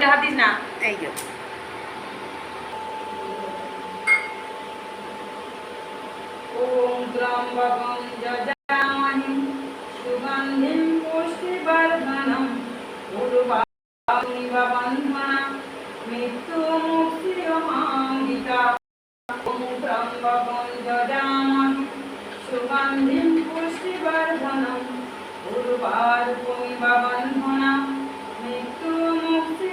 ওইটা হাত দিস না? এই যে। ওম ত্রম্বকম যজামহি সুগন্ধিম পুষ্টিবর্ধনম উর্বাণিব বন্ধনা মৃত্যুমুক্তিরমামৃতা ওম ত্রম্বকম যজামহি সুগন্ধিম পুষ্টিবর্ধনম উর্বাণিব বন্ধনা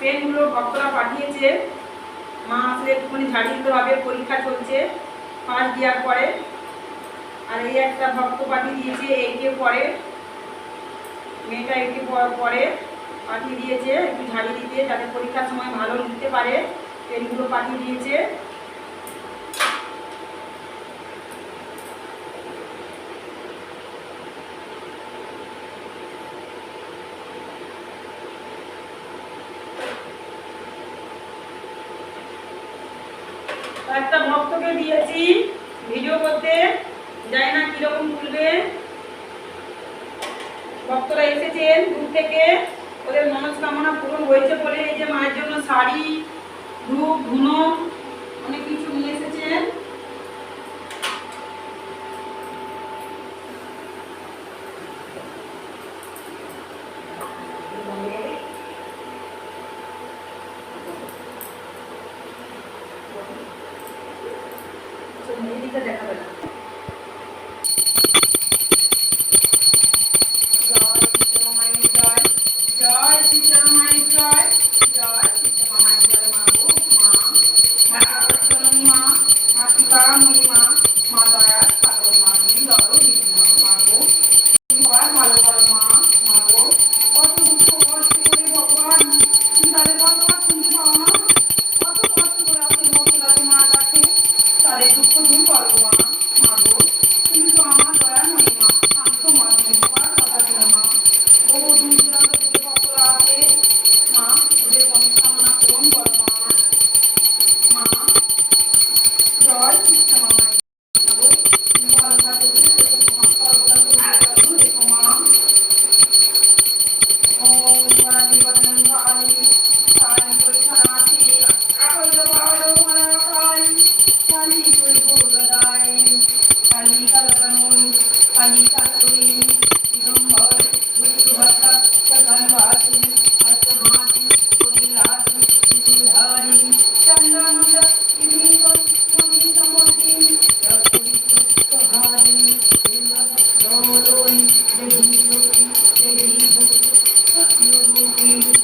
পেনগুলো ভক্তরা পাঠিয়েছে। মা আসলে একটুখানি ঝাড়িয়ে দিতে হবে, পরীক্ষা চলছে ফার্স্ট দেওয়ার পরে। আর এই একটা ভক্ত পাঠিয়ে দিয়েছে এইটে পরে। মেয়েটা এইটে পরে পাঠিয়ে দিয়েছে, একটু ঝাড়িয়ে দিতে, যাতে পরীক্ষার সময় ভালো লিখতে পারে। পেনগুলো পাঠিয়ে দিয়েছে। সো মেহেদিটা দেখাবে না you.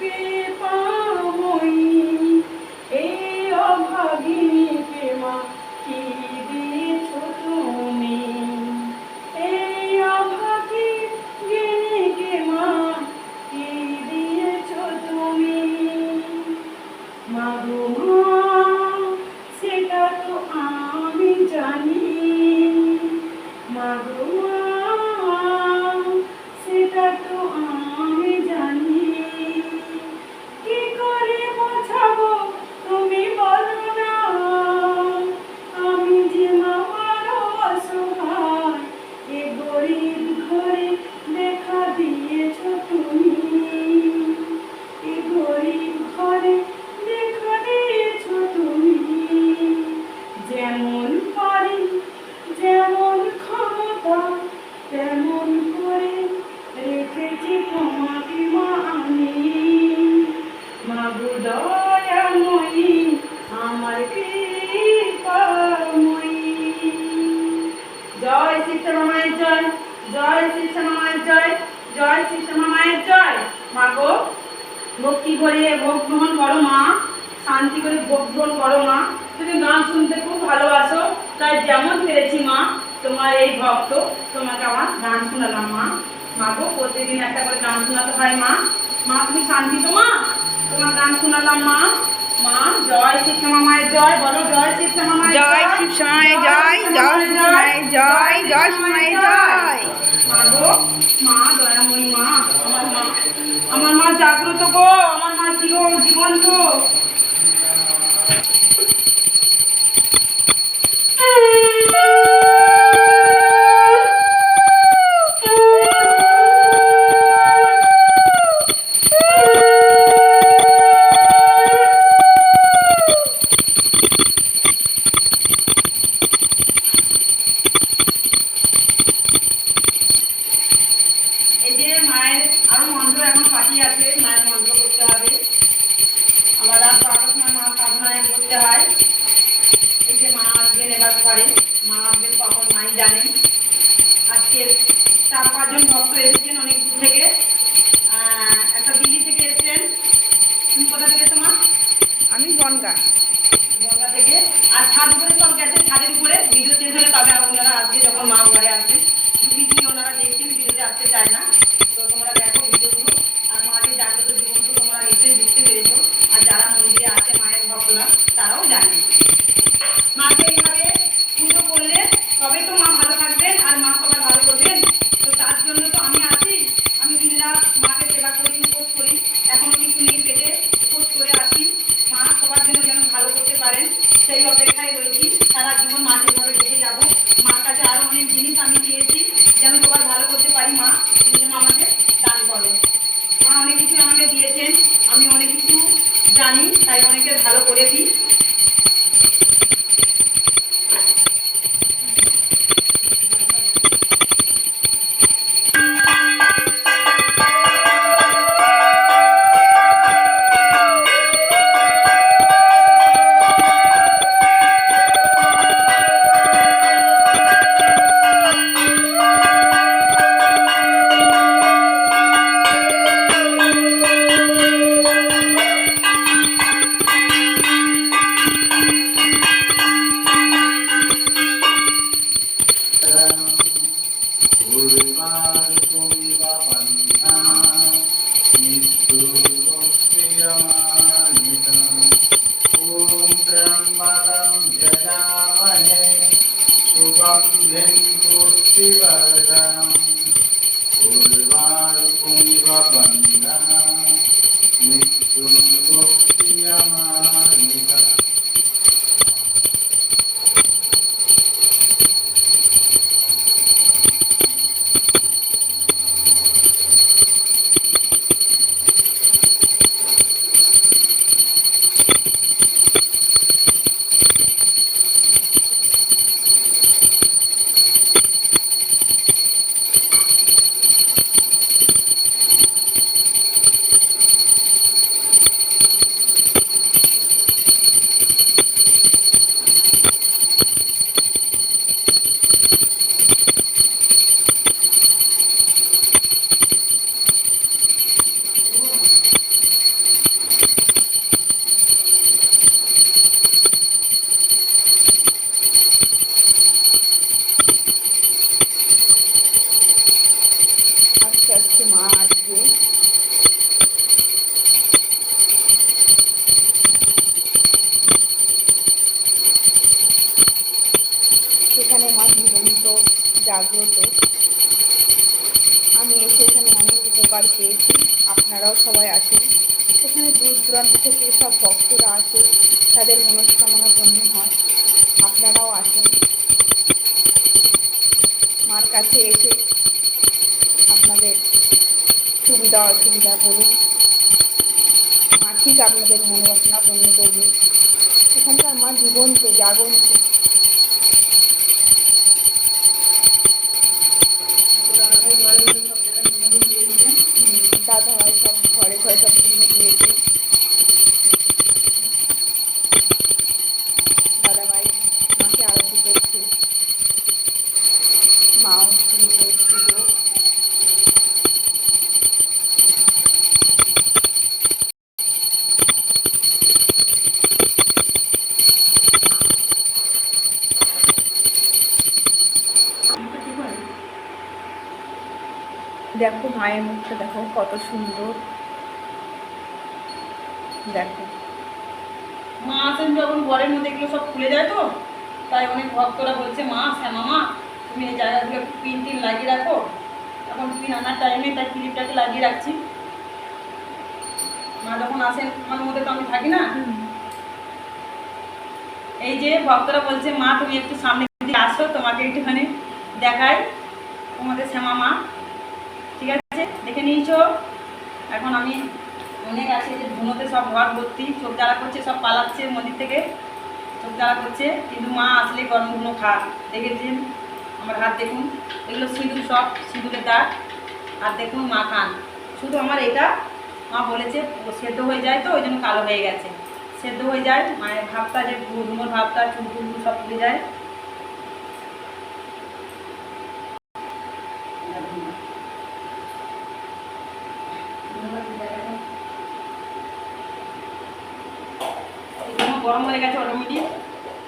पे पावई কোথায় মা। মা তুমি শান্তি তো মা? তোমার গান শুনালাম মা। মা জয় শিবশ্যামা মায়ের জয় বলো জয় শিবশ্যামা মায়ের জয় শিবশ্যামা জয় জয় জয় জয় জয় শিবমায়ের জয় মা গো মা দয়াময়ী মা আমার মা আমার মা জাগ্রত গো আমার মা জীবন জীবন্ত। আরও মন্ত্র এখন বাকি আছে মায়ের মন্ত্র। যাচ্ছে মা আসবে। সেখানে মা জীবন্ত, জাগ্রত। আমি এসে এখানে অনেক উপকার পেয়েছি। আপনারাও সবাই আসেন। সেখানে দূর দূরান্ত থেকে সব ভক্তরা আসে। তাদের মনস্কামনা পূর্ণ হয়। मन रखना पन्न कर जीवन के जागरण মায়ের মুখটা দেখো কত সুন্দর। দেখো। মা আসেন যখন ঘরের মধ্যে এগুলো সব খুলে যায় তো। তাই অনেক ভক্তরা বলছে মা শ্যামা মা তুমি এই জায়গাগুলো পিন টিন লাগিয়ে রাখো। এখন পিন আনার টাইমে তাই ক্লিপটাকে লাগিয়ে রাখছি। মা যখন আসেন আমার মধ্যে তো আমি থাকি না। এই যে ভক্তরা বলছে মা তুমি একটু সামনে আসো তোমাকে একটুখানি দেখাই তোমাদের শ্যামা মা। ঠিক আছে? দেখে নিয়েছো? এখন আমি অনেক আছে যে ধুনোতে সব ঘর ভর্তি, চোখ জ্বালা করছে, সব পালাচ্ছে মন্দির থেকে। চোখ জ্বালা করছে, কিন্তু মা আসলে গরম ধুনো খা দেখেছেন আমার হাত দেখুন। এগুলো সিঁদুর সব, সিঁদুরের দাগ। আর দেখুন মা খান। শুধু আমার এটা, মা বলেছে সেদ্ধ হয়ে যায় তো, ওই জন্য কালো হয়ে গেছে। সেদ্ধ হয়ে যায়, মায়ের ভাবটা যে ধুনোর ভাবটা চুল সব তুলে যায় ধুনো গরম হয়ে গেছে অটোমেটিক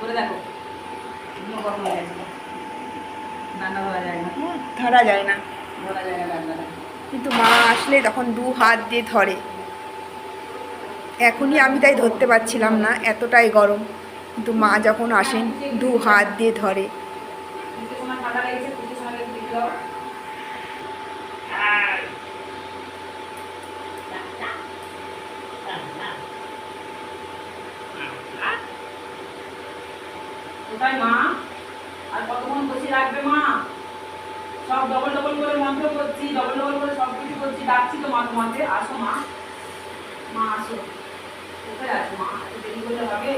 বলে দেখো। গরম হয়ে গেছে। রান্না করা যায় না। ধরা যায় না। ধরা যায় না রান্নাটা। কিন্তু মা আসলে তখন দু হাত দিয়ে ধরে। এখনই আমি তাই ধরতে পারছিলাম না এতটাই গরম। কিন্তু মা যখন আসেন দু হাত দিয়ে ধরে। ঠান্ডা লেগেছে কিছু সময় লেগে দিতে হবে কোথায় মা? আর কতক্ষণ বসে রাখবে মা? সব ডবল ডবল করে মন্ত্র করছি ডবল ডবল করে সব কিছু করছি ডাকছি তো মা তোমাকে। আসো মা। মা আসো। কোথায় আছো মা? দেরি করলে হবে?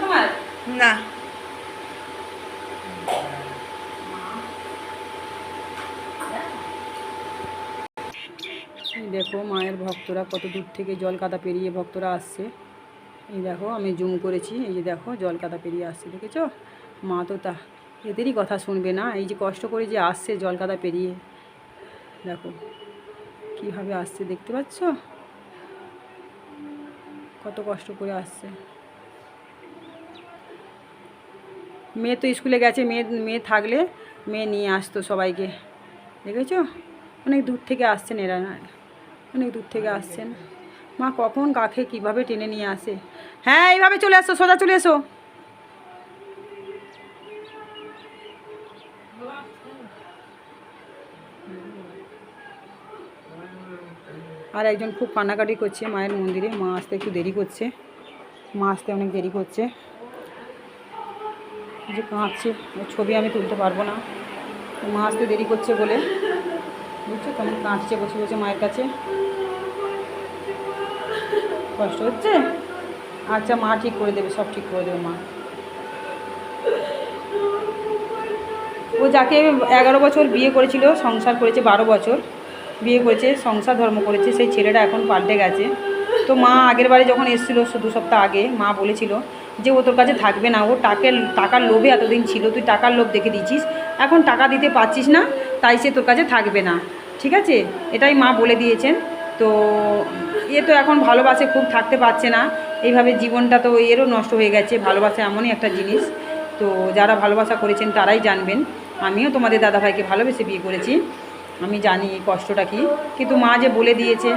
তোমার? না। দেখো মায়ের ভক্তরা কত দূর থেকে জল কাদা পেরিয়ে ভক্তরা আসছে। এই দেখো, আমি জুম করেছি। এই যে দেখো, জল কাদা পেরিয়ে আসছে, দেখেছ? মা তো তা এদেরই কথা শুনবে না। এই যে কষ্ট করে যে আসছে জল কাদা পেরিয়ে। দেখো, কীভাবে আসছে দেখতে পাচ্ছ? কত কষ্ট করে আসছে। মেয়ে তো স্কুলে গেছে, মেয়ে মেয়ে থাকলে মেয়ে নিয়ে আসতো সবাইকে। দেখেছ? অনেক দূর থেকে আসছেন এরা, অনেক দূর থেকে আসছেন। মা, কখন কাকে কীভাবে টেনে নিয়ে আসে? হ্যাঁ এইভাবে চলে আসো, সোজা চলে এসো। আর একজন খুব কান্নাকাটি করছে মায়ের মন্দিরে। মা আসতে একটু দেরি করছে। মা আসতে অনেক দেরি করছে। যে কাঁদছে ছবি আমি তুলতে পারব না। মা আসতে দেরি করছে বলে। বুঝছ? কেমন কাঁদছে, বসে বসে মায়ের কাছে। কষ্ট হচ্ছে? আচ্ছা মা ঠিক করে দেবে, সব ঠিক করে দেবে, মা। ও যাকে এগারো বছর বিয়ে করেছিল, সংসার করেছে বারো বছর, বিয়ে করেছে, সংসার ধর্ম করেছে, সেই ছেলেটা এখন পাল্টে গেছে। তো মা আগের বারে যখন এসেছিল দু সপ্তাহ আগে, মা বলেছিল যে ও তোর কাছে থাকবে না, ও টাকের, টাকার লোভে এতদিন ছিল, তুই টাকার লোভ দেখে দিচ্ছিস এখন টাকা দিতে পারছিস না, তাই সে তোর কাছে থাকবে না। ঠিক আছে? এটাই মা বলে দিয়েছেন। তো এ তো এখন ভালোবাসে খুব থাকতে পারছে না। এইভাবে জীবনটা তো এরও নষ্ট হয়ে গেছে, ভালোবাসা এমনই একটা জিনিস। তো যারা ভালোবাসা করেছেন তারাই জানবেন। আমিও তোমাদের দাদাভাইকে ভালোবেসে বিয়ে করেছি। আমি জানি এই কষ্টটা কি। কিন্তু মা যে বলে দিয়েছে,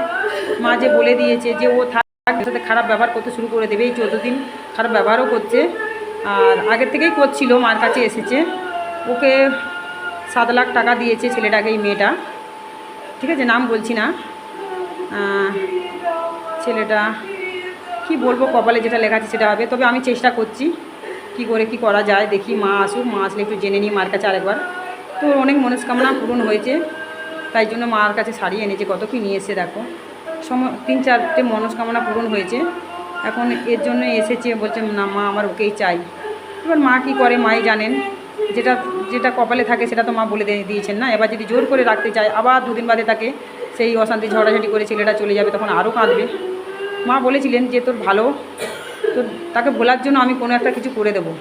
মা যে বলে দিয়েছে যে ও থাক ওর সাথে খারাপ ব্যবহার করতে শুরু করে দেবে এই চোদ্দ দিন খারাপ ব্যবহারও করছে। আর আগের থেকেই করছিল, মার কাছে এসেছে। ওকে সাত লাখ টাকা দিয়েছে ছেলেটাকে, এই মেয়েটা। ঠিক আছে, নাম বলছি না। ছেলেটা, কি বলব কপালে যেটা লেখা আছে সেটা হবে, তবে আমি চেষ্টা করছি কি করে কি করা যায়, দেখি মা আসুক, মা আসলে একটু জেনে নিই মার কাছে আরেকবার। তো অনেক মনস্কামনা পূরণ হয়েছে, তাই জন্য মার কাছে শাড়ি এনেছে, কত কি নিয়ে এসে দেখো। সম, তিন চারটে মনস্কামনা পূরণ হয়েছে, এখন এর জন্য এসেছে, বলছে না মা আমার ওকেই চাই। এবার মা কি করে, মাই জানেন, যেটা যেটা কপালে থাকে সেটা তো মা বলে দিয়েছেন না, এবার যদি জোর করে রাখতে চায়, আবার দুদিন বাদে তাকে সেই অশান্তি ঝগড়াঝাটি করে ছেলেটা চলে যাবে, তখন আরও কাঁদবে। মা বলেছিলেন যে তোর ভালো, তো তাকে বলার জন্য আমি কোনো একটা কিছু করে দেবো।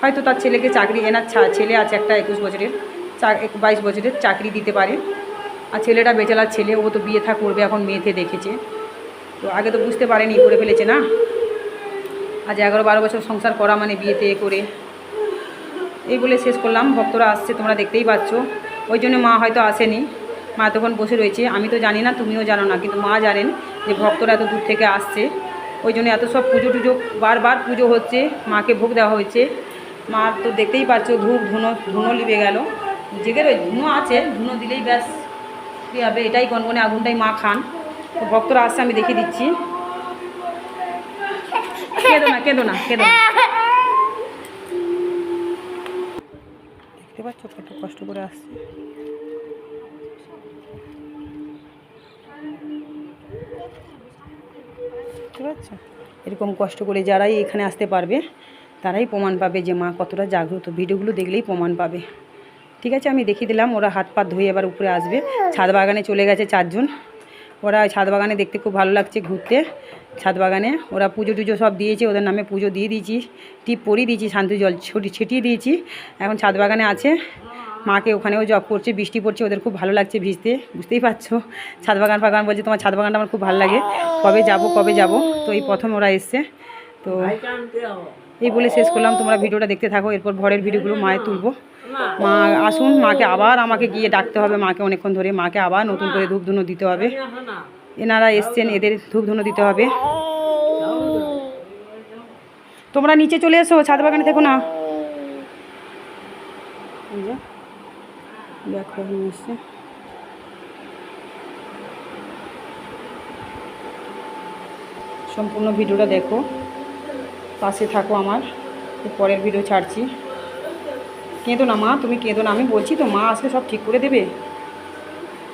হয়তো তার ছেলেকে চাকরি এনার ছেলে আছে একটা একুশ বছরের, চা- বাইশ বছরের চাকরি দিতে পারে। আর ছেলেটা বেচালার ছেলে, ও তো বিয়ে থা করবে, এখন মেয়েতে দেখেছে। তো আগে তো বুঝতে পারেনি, করে ফেলেছে না? আজ এগারো বারো বছর সংসার করা মানে বিয়েতে এ করে। এই বলে শেষ করলাম, ভক্তরা আসছে, তোমরা দেখতেই পাচ্ছ। ওই জন্য মা হয়তো আসেনি। মা তখন বসে রয়েছে। আমি তো জানি না, তুমিও জানো না, কিন্তু মা জানেন যে ভক্তরা এত দূর থেকে আসছে, ওই জন্য এত সব পুজো টুজো, বারবার পুজো হচ্ছে, মাকে ভোগ দেওয়া হয়েছে। মা তো দেখতেই পাচ্ছ ধূপ ধুনো ধুনো লিবে গেল। জেগের ওই ধুনো আছে, ধুনো দিলেই ব্যাস, কী হবে, এটাই গনগনে আগুনটাই মা খান। তো ভক্তরা আসছে, আমি দেখিয়ে দিচ্ছি। কেঁদো না কেঁদো না, কেঁদো দেখতে পাচ্ছ কত কষ্ট করে আসছে। বুঝতে পারছ এরকম কষ্ট করে যারাই এখানে আসতে পারবে, তারাই প্রমাণ পাবে যে মা কতটা জাগ্রত। ভিডিওগুলো দেখলেই প্রমাণ পাবে। ঠিক আছে, আমি দেখিয়ে দিলাম, ওরা হাত পা ধুয়ে এবার উপরে আসবে। ছাদ বাগানে চলে গেছে চারজন। ওরা ছাদ বাগানে দেখতে খুব ভালো লাগছে ঘুরতে। ছাদ বাগানে ওরা পুজো টুজো সব দিয়েছে, ওদের নামে পুজো দিয়ে দিয়েছি। টিপ পরিয়ে দিয়েছি, শান্তি জল ছুটি ছিটিয়ে দিয়েছি। এখন ছাদ বাগানে আছে। মাকে ওখানেও জব করছে, বৃষ্টি পড়ছে, ওদের খুব ভালো লাগছে ভিজতে, বুঝতেই পারছ? ছাদ বাগান ফাগান বলছে, তোমার ছাদ বাগানটা আমার খুব ভালো লাগে। কবে যাব কবে যাব? তো এই প্রথম ওরা এসছে। তো এই বলে শেষ করলাম, তোমরা ভিডিওটা দেখতে থাকো, এরপর ভরের ভিডিওগুলো মায়ের তুলবো। মা আসুন, মাকে আবার আমাকে গিয়ে ডাকতে হবে, মাকে অনেকক্ষণ ধরে, মাকে আবার নতুন করে ধূপ ধুনো দিতে হবে। এনারা এসছেন, এদের ধূপ ধুনো দিতে হবে। তোমরা নিচে চলে এসো, ছাদ বাগানে থেকো না। এই যে, দেখো নিয়ে এসছে সম্পূর্ণ ভিডিওটা দেখো। পাশে থাকো আমার। পরের ভিডিও ছাড়ছি। কেঁদো না মা তুমি কেঁদো না। আমি বলছি তো মা আসলে সব ঠিক করে দেবে?